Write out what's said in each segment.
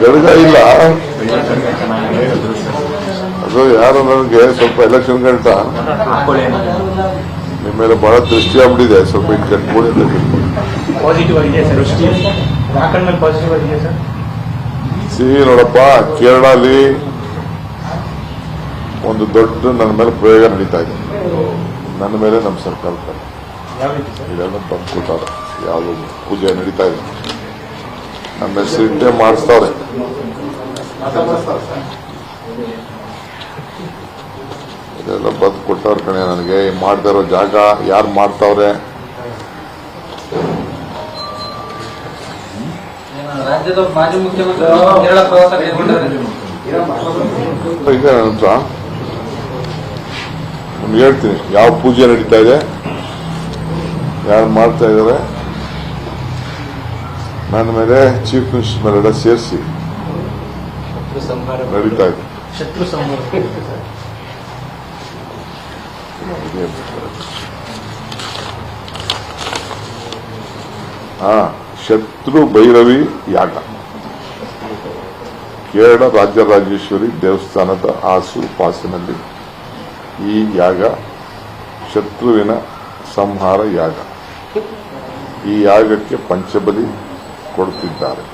ಗದಗ ಇಲ್ಲ. ಅದು ಯಾರು ನನಗೆ ಸ್ವಲ್ಪ ಎಲೆಕ್ಷನ್ ಗಂಟ ನಿಮ್ಮ ಮೇಲೆ ಬಹಳ ದೃಷ್ಟಿ ಆಗ್ಬಿಟ್ಟಿದೆ ಸ್ವಲ್ಪ ಇದು ಕಟ್ಕೊಡಿ ಅಂತ ಪಾಸಿಟಿವ್ ಆಗಿದೆ ಸರ್ ರಾಕನ್ ಪಾಸಿಟಿವ್ ಆಗಿದೆ ಸರ್? ಸಿ ನೋಡಪ್ಪ ಕೇರಳಲ್ಲಿ ಒಂದು ದೊಡ್ಡ ನನ್ನ ಮೇಲೆ ಪ್ರಯೋಗ ನಡೀತಾ ಇದೆ. ನನ್ನ ಮೇಲೆ ನಮ್ಮ ಸರ್ಕಾರ ಇದೆಲ್ಲ ಇದೆಲ್ಲ ಬಂದ್ಕೊಟ್ಟಾರೆ ಯಾವುದು ಪೂಜೆ ನಡೀತಾ ಇದೆ. ನಮ್ಮ ಹೆಸರಿಟ್ಟೆ ಮಾಡಿಸ್ತಾವ್ರೆ. ಇದೆಲ್ಲ ಬದ್ ಕೊಟ್ಟವ್ರ ಕಣೆ ನನಗೆ. ಮಾಡ್ತಾ ಇರೋ ಜಾಗ, ಯಾರು ಮಾಡ್ತಾವ್ರೆ? ಹೇಳ್ತೀನಿ, ಯಾವ ಪೂಜೆ ನಡೀತಾ ಇದೆ? ಯಾರು ಮಾಡ್ತಾ ಇದ್ದಾರೆ ನನ್ನ ಮೇಲೆ ಚೀಫ್ ಮಿನಿಸ್ಟರ್ ಮೇಲೆಲ್ಲ ಸೇರಿಸಿ ನಡೀತಾ ಇದೆ ಶತ್ರು ಹಾ ಶತ್ರು ಭೈರವಿ ಯಾಗ ಕೇರಳ ರಾಜರಾಜೇಶ್ವರಿ ದೇವಸ್ಥಾನದ ಆಸು ಪಾಸಿನಲ್ಲಿ ಈ ಯಾಗ ಶತ್ರುವಿನ ಸಂಹಾರ ಯಾಗ ಈ ಯಾಗಕ್ಕೆ ಪಂಚಬಲಿ ಕೊಡುತ್ತಿದ್ದಾರೆ.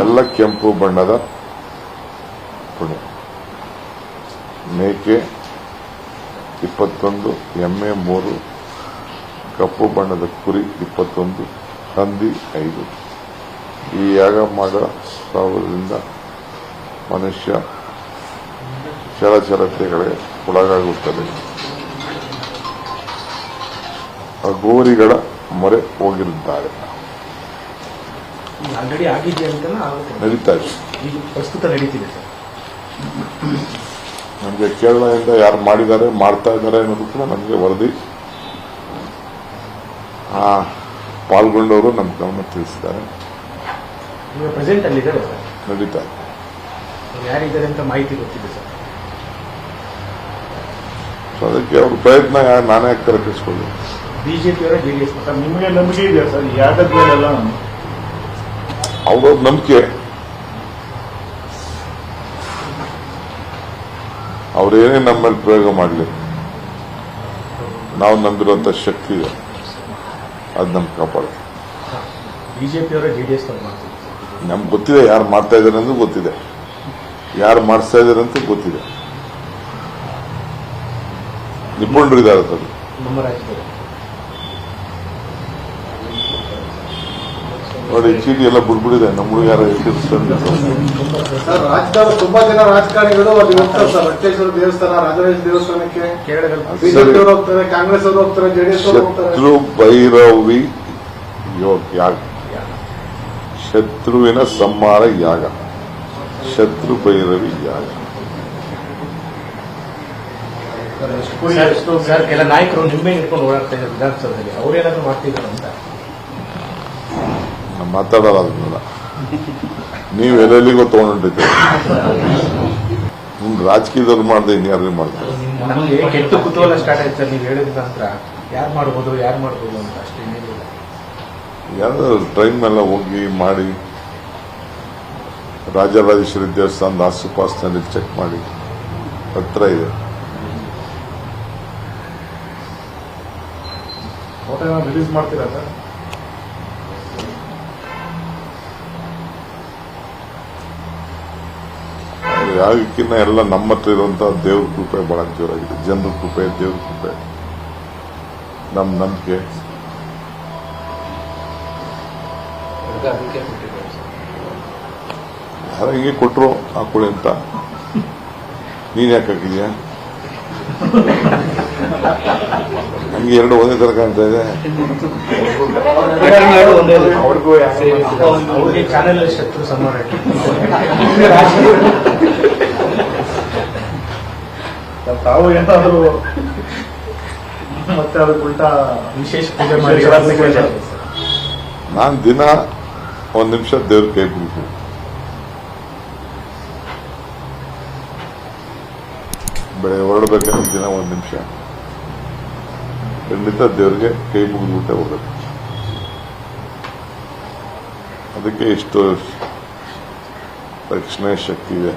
ಎಲ್ಲ ಕೆಂಪು ಬಣ್ಣದ ಪುಣೆ. ಮೇಕೆ ಇಪ್ಪತ್ತೊಂದು, ಎಮ್ಮೆ ಮೂರು, ಕಪ್ಪು ಬಣ್ಣದ ಕುರಿ ಇಪ್ಪತ್ತೊಂದು, ಹಂದಿ ಐದು. ಈ ಯಾಗ ಮಾಡೋ ಸಾವಿರದಿಂದ ಮನುಷ್ಯ ಚಲಚರತೆಗಳಿಗೆ ಒಳಗಾಗುತ್ತದೆ. ಅಗೋರಿಗಳ ಮೊರೆ ಹೋಗಿರುತ್ತಾರೆ. ಆಲ್ರೆಡಿ ಆಗಿದೆ ಅಂತ ಆಗುತ್ತೆ. ನಡೀತಾ ಇದೆ ಈಗ ಪ್ರಸ್ತುತ ನಡೀತಿದೆ ಸರ್. ನಮಗೆ ಕೇರಳದಿಂದ ಯಾರು ಮಾಡಿದ್ದಾರೆ ಮಾಡ್ತಾ ಇದ್ದಾರೆ ಅನ್ನೋದು ಕೂಡ ನಮಗೆ ವರದಿ. ಆ, ಪಾಲ್ಗೊಂಡವರು ನಮ್ಮ ಗಮನ ತಿಳಿಸಿದ್ದಾರೆ. ಈಗ ಪ್ರೆಸೆಂಟ್ ಅಲ್ಲಿ ಇದ್ದಾರೆ ಸರ್. ನಡೀತಾ ಇದೆ. ಅವ್ರು ಯಾರಿದ್ದಾರೆ ಅಂತ ಮಾಹಿತಿ ಗೊತ್ತಿದೆ ಸರ್. ಸೊ ಅದಕ್ಕೆ ಅವ್ರ ಪ್ರಯತ್ನ ನಾನೇ ಬಿಜೆಪಿ ಬಿಜೆಪಿಯವರ ಜೆಡಿಎಸ್ ನಿಮ್ಮ ನಿಮಗೆ ನಂಬಿಕೆ ಇದೆಯಾ ಸರ್? ಮೇಲೆಲ್ಲ ಅವ್ರವ್ರ ನಂಬಿಕೆ. ಅವ್ರೇನೇ ನಮ್ಮಲ್ಲಿ ಮೇಲೆ ಪ್ರಯೋಗ ಮಾಡಲಿ ನಾವು ನಂಬಿರುವಂತ ಶಕ್ತಿ ಇದೆ. ಅದು ನಮ್ಗೆ ಕಾಪಾಡುತ್ತೆ ಅವ್ರು ಮಾಡ್ತಿದ್ದಾರೆ ನಮ್ಗೆ ಗೊತ್ತಿದೆ ಯಾರು ಮಾಡ್ತಾ ಇದ್ದಾರೆ ಅಂತ ಗೊತ್ತಿದೆ. ಯಾರು ಮಾಡಿಸ್ತಾ ಇದ್ದಾರೆ ಅಂತ ಗೊತ್ತಿದೆ. ನಿಪುಣರು ಇದ್ದಾರೆ ನೋಡಿ ಚೀಟಿ ಎಲ್ಲ ಬಿಡ್ಬಿಡಿದೆ ನಮ್ಮ ಹುಡುಗಾರ ಯಾರು ಸರ್ ರಾಜ್ಯದವರು ತುಂಬಾ ಜನ ರಾಜಕಾರಣಿಗಳು ಅಲ್ಲಿ ಹೋಗ್ತಾರೆ ಸರ್ ರಕ್ತೇಶ್ವರ ದೇವಸ್ಥಾನ ರಾಜರಾಜ ದೇವಸ್ಥಾನಕ್ಕೆ ಬಿಜೆಪಿ ಅವರು ಹೋಗ್ತಾರೆ ಕಾಂಗ್ರೆಸ್ ಅವರು ಹೋಗ್ತಾರೆ ಜೆಡಿಎಸ್ ಅವರು ಹೋಗ್ತಾರೆ ಶತ್ರು ಭೈರವಿ ಯೋಗ ಯಾಗ ಶತ್ರುವಿನ ಸಂಹಾರ ಯಾಗ ಶತ್ರು ಭೈರವಿ ಯಾಗ ಸರ್, ಸರ್ ಕೆಲ ನಾಯಕರು ನಿಮ್ಮೆ ಇಟ್ಕೊಂಡು ಓಡಾಡ್ತಾ ಇದ್ದಾರೆ ವಿಧಾನಸೌಧದಲ್ಲಿ ಅವ್ರೇನಾದ್ರು ಮಾಡ್ತಿದ್ರು ಅಂತ ನಾನು ಮಾತಾಡೋಲ್ಲ ಅದನ್ನೆಲ್ಲ ನೀವು ಎಲ್ಲೆಲ್ಲಿಗೋ ತಗೊಂಡಿದ್ದೀರಿ ನಿಮ್ ರಾಜಕೀಯದಲ್ಲಿ ಮಾಡಿದೆ ಇನ್ಯಾರು ಮಾಡ್ತಾರೆ ನಮಗೆ ಕೆಟ್ಟ ಕುತೂಹಲ ಸ್ಟಾರ್ಟ್ ಆಯ್ತು ಸರ್ ನೀವು ಹೇಳಿದ ನಂತರ. ಯಾರು ಮಾಡ್ಬೋದು ಯಾರು ಮಾಡ್ಬೋದು ಅಂತ ಅಷ್ಟೇ ಯಾರು ಟ್ರೈನ್ ಮೇಲೆ ಹೋಗಿ ಮಾಡಿ ರಾಜರಾಜೇಶ್ವರಿ ದೇವಸ್ಥಾನದ ಆಸುಪಾಸಿನಲ್ಲಿ ಚೆಕ್ ಮಾಡಿ ಹತ್ರ ಇದೆ. ರಿಲೀಸ್ ಮಾಡ್ತೀರಾ ಸರ್? ಯಾಗಕ್ಕಿಂತ ಎಲ್ಲ ನಮ್ಮ ಹತ್ರ ಇರುವಂತಹ ದೇವ್ರ ಕೃಪೆ ಬಹಳ ಜೋರಾಗಿದೆ. ಜನರ ಕೃಪೆ ದೇವ್ರ ಕೃಪೆ. ನಮ್ಮ ನಂಬಿಕೆ. ಅದಕ್ಕೆ ಕೊಟ್ರು ಆ ಯಾರೋ ಹಿಂಗೆ ಕೊಟ್ರು ಹಾಕೊಳ್ಳಿ ಅಂತ. ನೀನ್ ಯಾಕೆ ಹಾಕಿದ್ಯಾ? ಹಂಗೆ ಎರಡು ಒಂದೇ ತರ ಕಾಣ್ತಾ ಇದೆ. ಅವ್ರಿಗೂ ಅವ್ರಿಗೆ ಚಾನೆಲ್ ಶತ್ರು ತಾವು ಏನಾದ್ರು ಮತ್ತೆ ಅದಕ್ಕೆ ಉಲ್ಟಾ ವಿಶೇಷ ಪೂಜೆ ಮಾಡಿ. ನಾನ್ ದಿನ ಒಂದ್ ನಿಮಿಷ ದೇವ್ರ ಕೈ ಬಿಡ್ತೀನಿ ಬೆಳೆ ಹೊರಡ್ಬೇಕಾದ್ರೆ ದಿನ ಒಂದ್ ನಿಮಿಷ. ಖಂಡಿತ ದೇವ್ರಿಗೆ ಕೈ ಮುಗಿದ್ಬಿಟ್ಟೆ ಹೋಗಬೇಕು. ಅದಕ್ಕೆ ಇಷ್ಟು ರಕ್ಷಣೆ ಶಕ್ತಿ ಇದೆ.